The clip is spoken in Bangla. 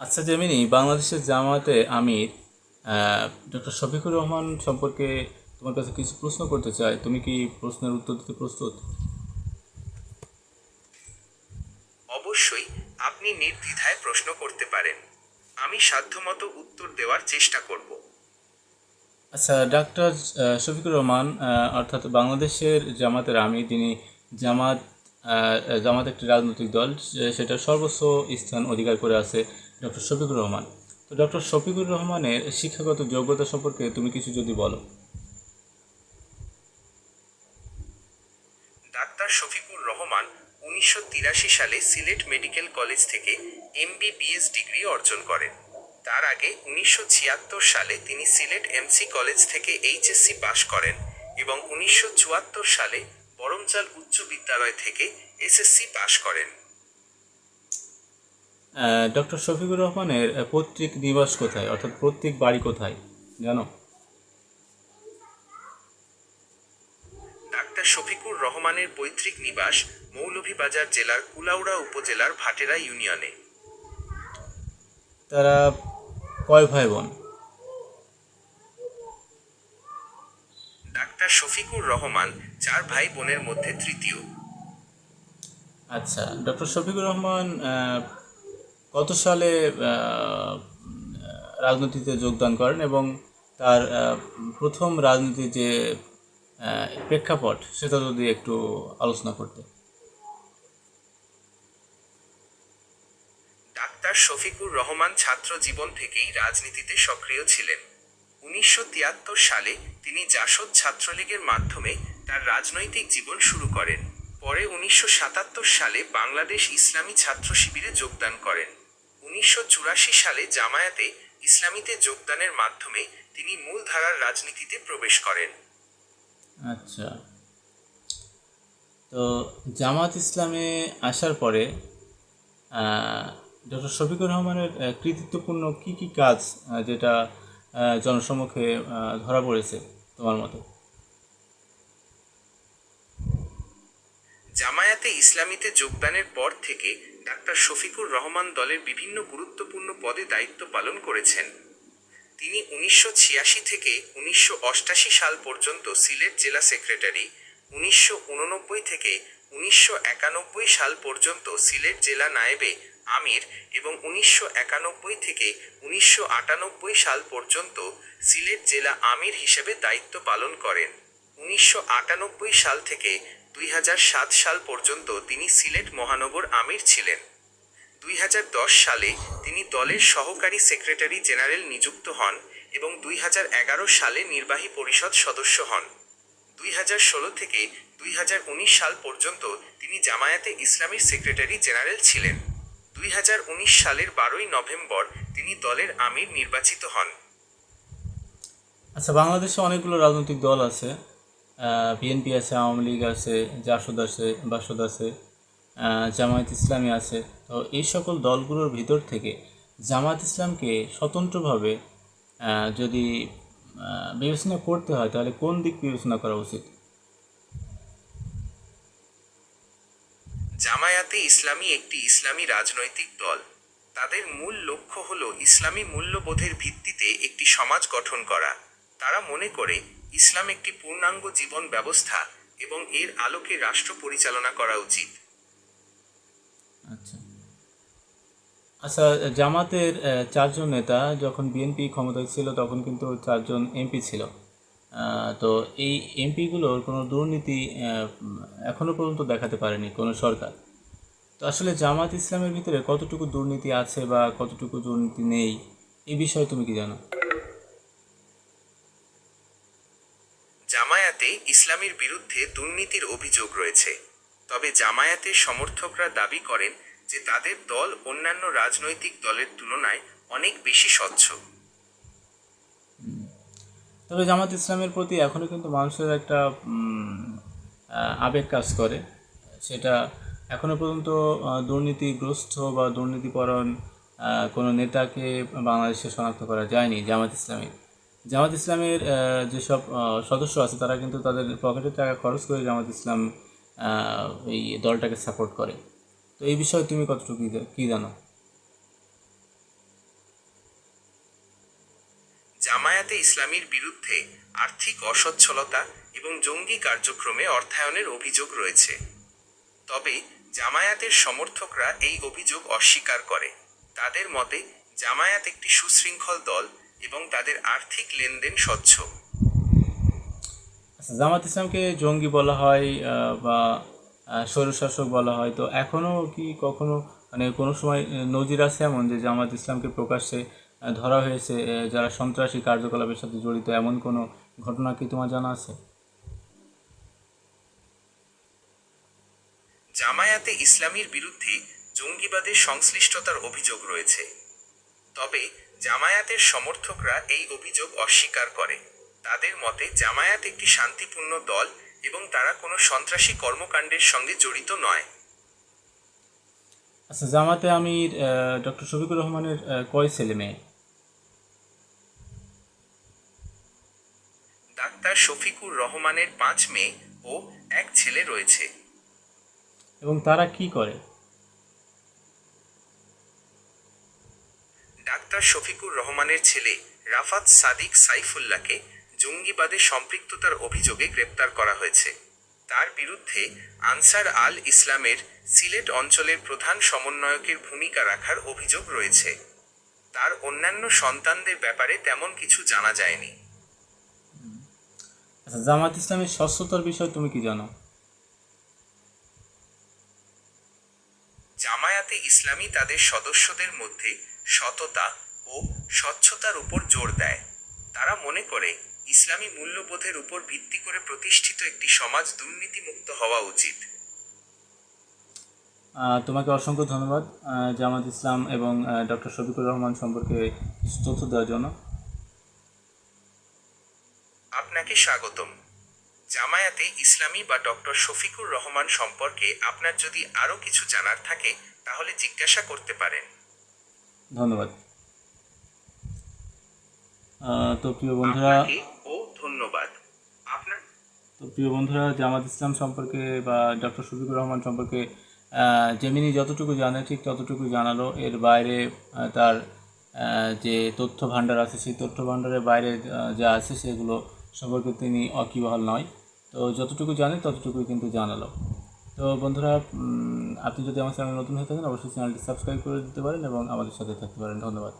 আচ্ছা জেমিনি বাংলাদেশের জামাতে আমির ডক্টর শফিকুর রহমান সম্পর্কে তোমার কাছে কিছু প্রশ্ন করতে চাই। তুমি কি প্রশ্নের উত্তর দিতে প্রস্তুত? অবশ্যই আপনি নির্দ্বিধায় প্রশ্ন করতে পারেন। আমি সাধ্যমতো উত্তর দেওয়ার চেষ্টা করব। আচ্ছা ডাক্তার শফিকুর রহমান অর্থাৎ বাংলাদেশের জামাতের আমির যিনি জামাত জামাত একটি রাজনৈতিক দল সেটা সর্বোচ্চ স্থান অধিকার করে আছে। ডক্টর শফিকুর রহমান। তো ডক্টর শফিকুর রহমানের শিক্ষাগত যোগ্যতা সম্পর্কে তুমি কিছু যদি বলো। ডাক্তার শফিকুর রহমান উনিশশো তিরাশি সালে সিলেট মেডিকেল কলেজ থেকে এমবিবিএস ডিগ্রি অর্জন করেন। তার আগে উনিশশো ছিয়াত্তর সালে তিনি সিলেট এমসি কলেজ থেকে এইচএসসি পাশ করেন এবং উনিশশো চুয়াত্তর সালে বরমচাল উচ্চ বিদ্যালয় থেকে এসএসসি পাশ করেন। ডক্টর শফিকুর রহমানের পৈতৃক নিবাস কোথায়? অর্থাৎ প্রত্যেক বাড়ি কোথায়? জানো? ডাক্তার শফিকুর রহমানের পৈতৃক নিবাস মৌলভীবাজার জেলার কুলাউড়া উপজেলার ভাটেরা ইউনিয়নে। তারা কয় ভাই বোন ডাক্তার শফিকুর রহমান চার ভাই বোনের মধ্যে তৃতীয়। আচ্ছা ডক্টর শফিকুর রহমান কত সালে রাজনীতিতে যোগদান করেন এবং তার প্রথম রাজনীতির যে প্রেক্ষাপট, সেটা যদি একটু আলোচনা করতে। ডাক্তার শফিকুর রহমান ছাত্র জীবন থেকেই রাজনীতিতে সক্রিয় ছিলেন। উনিশশো তিয়াত্তর সালে তিনি জাসদ ছাত্রলীগের মাধ্যমে তার রাজনৈতিক জীবন শুরু করেন। পরে উনিশশো সাতাত্তর সালে বাংলাদেশ ইসলামী ছাত্র শিবিরে যোগদান করেন। উনিশশো চুরাশি সালে জামায়াতে ইসলামীতে যোগদানের মাধ্যমে তিনি মূলধারার রাজনীতিতে প্রবেশ করেন। আচ্ছা। তো জামাত ইসলামে আসার পরে ডক্টর শফিকুর রহমানের কৃতিত্বপূর্ণ কি কি কাজ যেটা জনসম্মুখে ধরা পড়েছে তোমার মতে? জামায়াতে ইসলামীতে যোগদানের পর থেকে ডাক্তার শফিকুর রহমান দলের বিভিন্ন গুরুত্বপূর্ণ পদে দায়িত্ব পালন করেছেন। তিনি উনিশশো ছিয়াশি থেকে উনিশশো সাল পর্যন্ত সিলেট জেলা সেক্রেটারি, উনিশশো উননব্বই থেকে উনিশশো একানব্বই সাল পর্যন্ত সিলেট জেলা নায়েবে আমির এবং উনিশশো একানব্বই থেকে উনিশশো আটানব্বই সাল পর্যন্ত সিলেট জেলা আমির হিসেবে দায়িত্ব পালন করেন। উনিশশো আটানব্বই সাল থেকে দুই সাল পর্যন্ত তিনি সিলেট মহানগর আমির ছিলেন। দুই হাজার দশ সালে তিনি দলের সহকারী সেক্রেটারি জেনারেল নিযুক্ত হন এবং দুই হাজার এগারো সালে নির্বাহী পরিষদ সদস্য হন। দুই হাজার ষোলো থেকে দুই হাজার উনিশ সাল পর্যন্ত তিনি জামায়াতে ইসলামীর সেক্রেটারি জেনারেল ছিলেন। দুই হাজার উনিশ সালের বারোই নভেম্বর তিনি দলের আমির নির্বাচিত হন। আচ্ছা বাংলাদেশে অনেকগুলো রাজনৈতিক দল আছে। বিএনপি আছে, আওয়ামী লীগ আছে, জাসদ আছে, বাসদ আছে জামায়াত ইসলামী আছে। তো এই সকল দলগুলোর ভিতর থেকে জামায়াত ইসলামকে স্বতন্ত্রভাবে যদি বিবেচনা করতে হয়, তাহলে কোন দিক বিবেচনা করা উচিত? জামায়াতে ইসলামী একটি ইসলামী রাজনৈতিক দল। তাদের মূল লক্ষ্য হল ইসলামী মূল্যবোধের ভিত্তিতে একটি সমাজ গঠন করা। তারা মনে করে ইসলাম একটি পূর্ণাঙ্গ জীবন ব্যবস্থা এবং এর আলোকে রাষ্ট্র পরিচালনা করা উচিত। আচ্ছা। আচ্ছা জামাতের চারজন নেতা যখন বিএনপি ক্ষমতায় ছিল তখন কিন্তু চারজন এমপি ছিল। তো এই এমপিগুলোর কোনো দুর্নীতি আহ, উম, এখনও পর্যন্ত দেখাতে পারেনি কোনো সরকার। তো আসলে জামাত ইসলামের ভিতরে কতটুকু দুর্নীতি আছে বা কতটুকু দুর্নীতি নেই এই বিষয়ে তুমি কি জানো? জামায়াতে ইসলামীর বিরুদ্ধে দুর্নীতির অভিযোগ রয়েছে। তবে জামায়াতের সমর্থকরা দাবি করেন যে তাদের দল অন্যান্য রাজনৈতিক দলের তুলনায় অনেক বেশি স্বচ্ছ। তবে জামাত ইসলামের প্রতি এখনও কিন্তু মানুষের একটা আবেগ কাজ করে। সেটা এখনও পর্যন্ত দুর্নীতিগ্রস্ত বা দুর্নীতিপরণ কোনো নেতাকে বাংলাদেশে শনাক্ত করা যায়নি জামাত ইসলামের জামাত ইসলামের যেসব সদস্য আছে, তারা কিন্তু তাদের পকেটের টাকা খরচ করে জামাত ইসলাম এই দলটাকে সাপোর্ট করে। তো এই বিষয়ে তুমি কতটুকু কি জানো? জামায়াতে ইসলামীর বিরুদ্ধে আর্থিক অসচ্ছলতা এবং জঙ্গি কার্যক্রমে অর্থায়নের অভিযোগ রয়েছে। তবে জামায়াতের সমর্থকরা এই অভিযোগ অস্বীকার করে। তাদের মতে, জামায়াত একটি সুশৃঙ্খল দল এবং তাদের আর্থিক লেনদেন স্বচ্ছ। আচ্ছা জামাত ইসলামকে জঙ্গি বলা হয় বা স্বৈরশাসক বলা হয়। তো এখনও কি কখনো মানে কোনো সময় নজির আছে এমন যে জামাত ইসলামকে প্রকাশ্যে ধরা হয়েছে যারা সন্ত্রাসী কার্যকলাপের সাথে জড়িত? এমন কোনো ঘটনা কি তোমার জানা আছে? জামায়াতে ইসলামীর বিরুদ্ধে জঙ্গিবাদের সংশ্লিষ্টতার অভিযোগ রয়েছে। তবে জামায়াতের সমর্থকরা এই অভিযোগ অস্বীকার করে। তাদের মতে জামায়াত একটি শান্তিপূর্ণ দল এবং তারা কোনো সন্ত্রাসী কর্মকাণ্ডের সঙ্গে জড়িত নয়। আচ্ছা জামাতে আমির ডক্টর শফিকুর রহমানের কয় ছেলে মেয়ে? ডাক্তার শফিকুর রহমানের পাঁচ মেয়ে ও এক ছেলে রয়েছে। এবং তারা কি করে? ডাক্তার শফিকুর রহমানের ছেলে রাফাত সাদিক সাইফুল্লাহকে জঙ্গিবাদে সম্পৃক্ততার অভিযোগে গ্রেপ্তার করা হয়েছে। তার বিরুদ্ধে আনসার আল ইসলামের সিলেট অঞ্চলের প্রধান সমন্বয়কের ভূমিকা রাখার অভিযোগ রয়েছে। তার অন্যান্য সন্তানদের ব্যাপারে তেমন কিছু জানা যায়নি। আচ্ছা জামাত ইসলামের স্বচ্ছতার বিষয়ে তুমি কি জানো? জামায়াতে ইসলামী তাদের সদস্যদের মধ্যে সততা ও স্বচ্ছতার উপর জোর দেয়। তারা মনে করে ইসলামী মূল্যবোধের উপর ভিত্তি করে প্রতিষ্ঠিত একটি সমাজ দুর্নীতিমুক্ত হওয়া উচিত। তোমাকে অসংখ্য ধন্যবাদ জামাত ইসলাম এবং ডক্টর শফিকুর রহমান সম্পর্কে তথ্য দেওয়ার জন্য। আপনাকে স্বাগতম। জামায়াতে ইসলামী বা ডক্টর শফিকুর রহমান সম্পর্কে আপনার যদি আরও কিছু জানার থাকে তাহলে জিজ্ঞাসা করতে পারেন। ধন্যবাদ। তো প্রিয় বন্ধুরা ও ধন্যবাদ। আপনার তো প্রিয় বন্ধুরা জামাত ইসলাম সম্পর্কে বা ডক্টর শফিকুর রহমান সম্পর্কে জেমিনি যতটুকু জানে ঠিক ততটুকু জানালো। এর বাইরে তার যে তথ্য ভাণ্ডার আছে সেই তথ্য ভাণ্ডারের বাইরে যা আছে সেগুলো সম্পর্কে তিনি অকিবহাল নয়। তো যতটুকু জানে ততটুকুই কিন্তু জানালো। তো বন্ধুরা আপনি যদি আমার চ্যানেল নতুন হয়ে থাকেন, অবশ্যই চ্যানেলটি সাবস্ক্রাইব করে দিতে পারেন এবং আমাদের সাথে থাকতে পারেন। ধন্যবাদ।